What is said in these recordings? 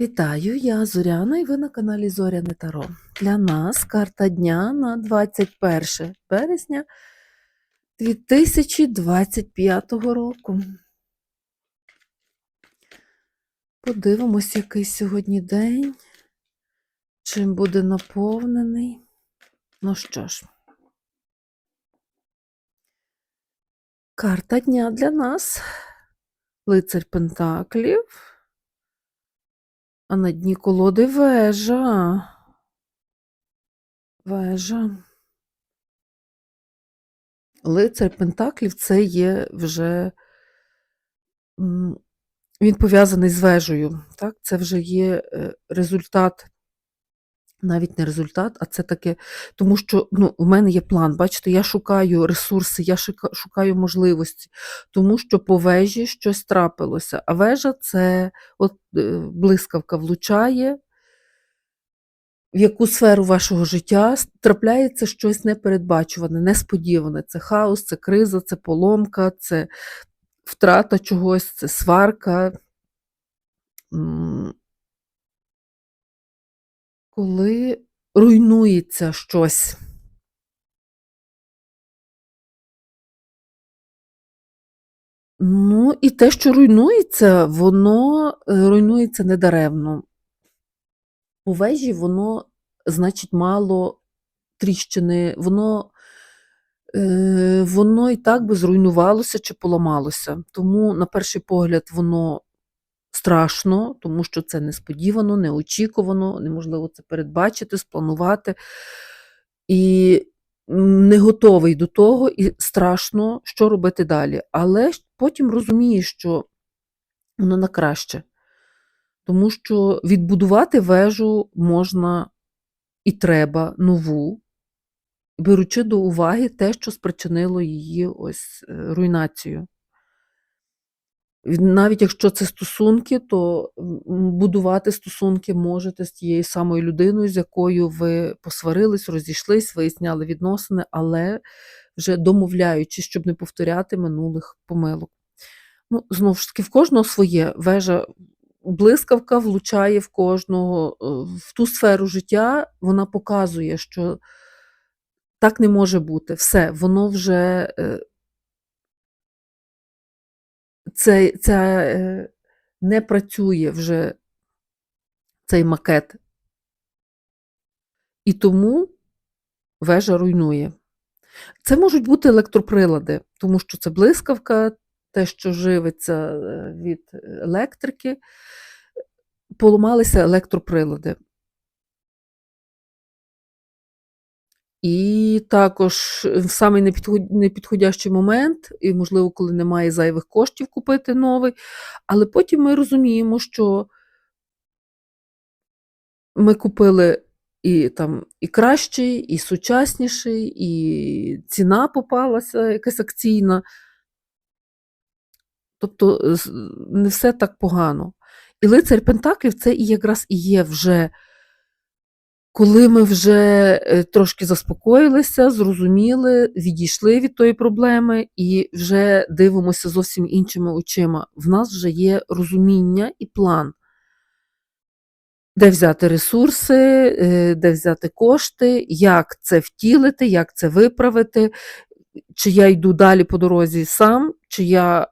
Вітаю, я Зоряна і ви на каналі Зоряне Таро. Для нас карта дня на 21 березня 2025 року. Подивимось, який сьогодні день, чим буде наповнений. Ну що ж, карта дня для нас. Лицар Пентаклів. А на дні колоди вежа. Вежа. Лицар Пентаклів це є вже. Він пов'язаний з вежею. Так? Це вже є е, результат, навіть не результат, а це таке, тому що ну, у мене є план. Бачите, я шукаю ресурси, я шукаю можливості, тому що по вежі щось трапилося. А вежа це от е, блискавка влучає, в яку сферу вашого життя трапляється щось непередбачуване, несподіване. Це хаос, це криза, це поломка, це втрата чогось, це сварка. Коли руйнується щось. Ну, і те, що руйнується, воно е, руйнується недаремно. У вежі воно, значить, мало тріщини, воно, е, воно і так би зруйнувалося чи поламалося. Тому, на перший погляд, воно страшно, тому що це несподівано, неочікувано, неможливо це передбачити, спланувати. І не готовий до того, і страшно, що робити далі. Але потім розумієш, що воно на краще. Тому що відбудувати вежу можна і треба нову, беручи до уваги те, що спричинило її ось е, руйнацію. Навіть якщо це стосунки, то будувати стосунки можете з тією самою людиною, з якою ви посварились, розійшлись, виясняли відносини, але вже домовляючись, щоб не повторяти минулих помилок. Ну, знову ж таки, в кожного своє вежа. Блискавка влучає в кожного е, в ту сферу життя, вона показує, що так не може бути. Все, воно вже е, це, це е, не працює вже цей макет. І тому вежа руйнує. Це можуть бути електроприлади, тому що це блискавка, те, що живиться е, від електрики, поламалися електроприлади. І також е, в самий непідходящий момент, і, можливо, коли немає зайвих коштів купити новий, але потім ми розуміємо, що ми купили і там і кращий, і сучасніший, і ціна попалася якась акційна. Тобто не все так погано. І лицар Пентаклів це і якраз і є вже, коли ми вже е, трошки заспокоїлися, зрозуміли, відійшли від тої проблеми і вже дивимося зовсім іншими очима. В нас вже є розуміння і план, де взяти ресурси, е, де взяти кошти, як це втілити, як це виправити, чи я йду далі по дорозі сам, чи я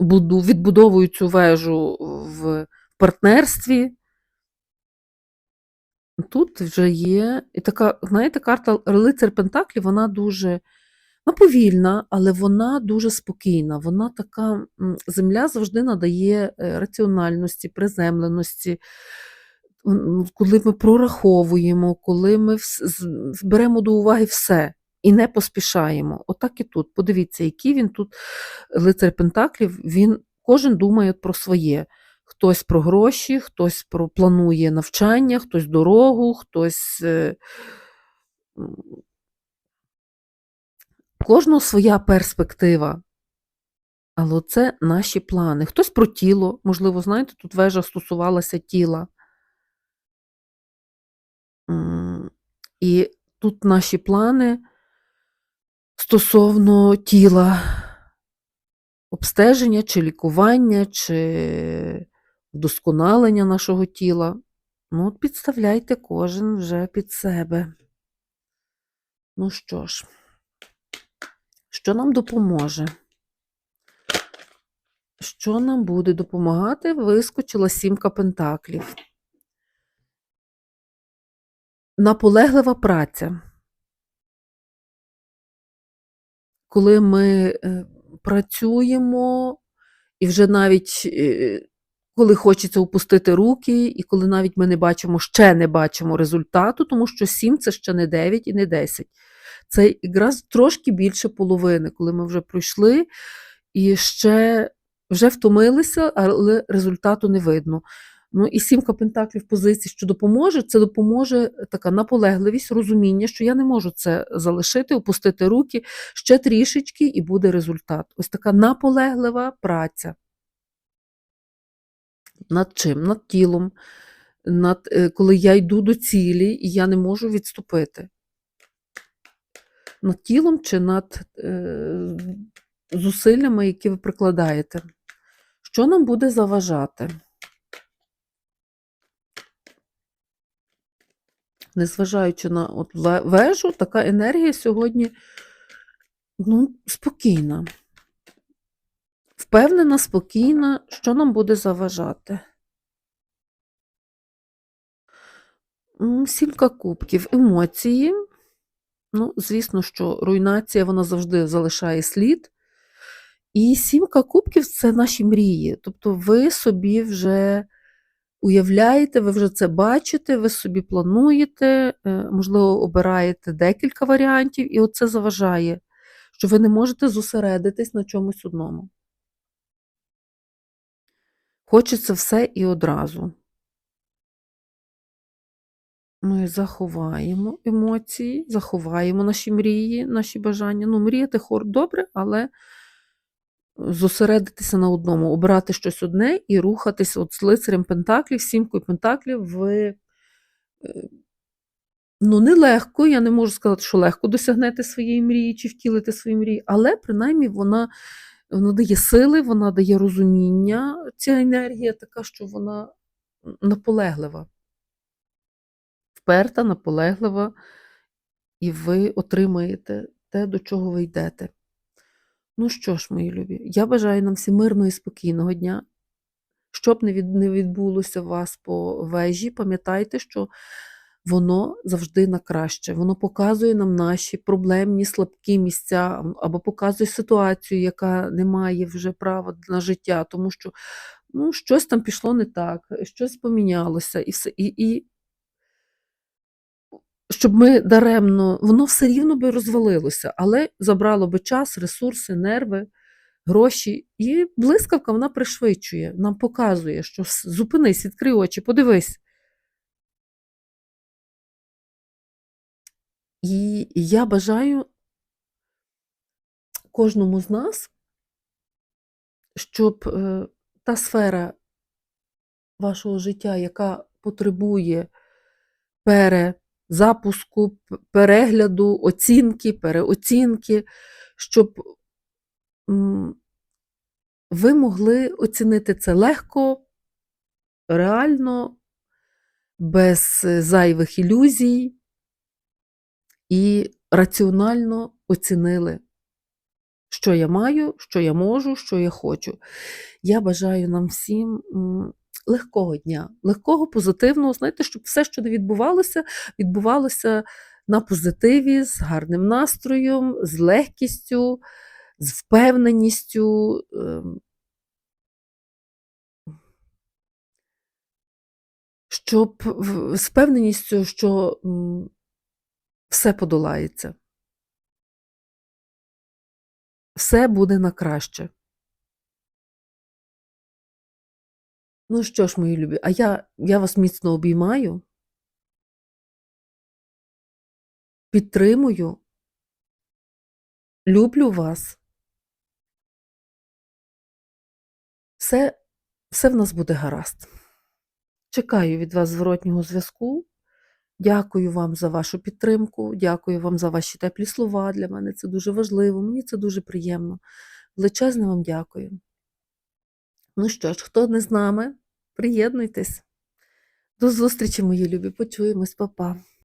буду, відбудовую цю вежу в партнерстві. Тут вже є і така, знаєте, карта лицар Пентаклів, вона дуже ну, повільна, але вона дуже спокійна. Вона така, земля завжди надає е, раціональності, приземленості. Коли ми прораховуємо, коли ми вс- з- беремо до уваги все і не поспішаємо. Отак і тут. Подивіться, який він тут лицар Пентаклів, він кожен думає про своє. Хтось про гроші, хтось про планує навчання, хтось дорогу, хтось. е, кожного своя перспектива. Але це наші плани. Хтось про тіло, можливо, знаєте, тут вежа стосувалася тіла. І тут наші плани стосовно тіла, обстеження чи лікування, чи вдосконалення нашого тіла. Ну, підставляйте кожен вже під себе. Ну що ж, що нам допоможе? Що нам буде допомагати? Вискочила сімка пентаклів. Наполеглива праця. Коли ми е, працюємо, і вже навіть е, коли хочеться опустити руки, і коли навіть ми не бачимо, ще не бачимо результату, тому що 7 це ще не 9 і не 10. Це якраз трошки більше половини, коли ми вже пройшли і ще вже втомилися, але результату не видно. Ну і сімка пентаклів позиції, що допоможе, це допоможе така наполегливість, розуміння, що я не можу це залишити, опустити руки ще трішечки, і буде результат. Ось така наполеглива праця. Над чим? Над тілом, над, е, коли я йду до цілі, і я не можу відступити. Над тілом чи над е, зусиллями, які ви прикладаєте. Що нам буде заважати? Незважаючи на от вежу, така енергія сьогодні ну, спокійна. Впевнена, спокійна, що нам буде заважати. Сімка кубків, емоції. Ну, звісно, що руйнація вона завжди залишає слід. І сімка кубків це наші мрії. Тобто ви собі вже уявляєте, ви вже це бачите, ви собі плануєте, е, можливо, обираєте декілька варіантів, і оце заважає, що ви не можете зосередитись на чомусь одному. Хочеться все і одразу. Ми заховаємо емоції, заховаємо наші мрії, наші бажання. Ну, мріяти хор добре, але зосередитися на одному, обрати щось одне і рухатися от з лицарем Пентаклів, сімкою Пентаклів ви. е, Ну, нелегко, я не можу сказати, що легко досягнете своєї мрії чи втілити свої мрії, але принаймні вона, вона дає сили, вона дає розуміння. Ця енергія така, що вона наполеглива вперта, наполеглива, і ви отримаєте те, до чого ви йдете. Ну що ж, мої любі, я бажаю нам всім мирного і спокійного дня. Щоб не відбулося у вас по вежі, пам'ятайте, що воно завжди на краще. Воно показує нам наші проблемні слабкі місця або показує ситуацію, яка не має вже права на життя, тому що ну, щось там пішло не так, щось помінялося, і все. І, і щоб ми даремно, воно все рівно би розвалилося, але забрало би час, ресурси, нерви, гроші. І блискавка вона пришвидшує, нам показує, що зупинись, відкрий очі, подивись. І я бажаю кожному з нас, щоб е, та сфера вашого життя, яка потребує перезапуску, перегляду, оцінки, переоцінки, щоб ви могли оцінити це легко, реально, без е, зайвих ілюзій і раціонально оцінили, що я маю, що я можу, що я хочу. Я бажаю нам всім легкого дня, легкого, позитивного. Знаєте, щоб все, що не відбувалося, відбувалося на позитиві, з гарним настроєм, з легкістю, з впевненістю. ем, Щоб з впевненістю, що все подолається. Все буде на краще. Ну що ж, мої любі, а я, я вас міцно обіймаю, підтримую, люблю вас. Все, все в нас буде гаразд. Чекаю від вас зворотнього зв'язку. Дякую вам за вашу підтримку, дякую вам за ваші теплі слова. Для мене це дуже важливо, мені це дуже приємно. Величезне вам дякую. Ну що ж, хто не з нами, приєднуйтесь. До зустрічі, мої любі. Почуємось, Па-па.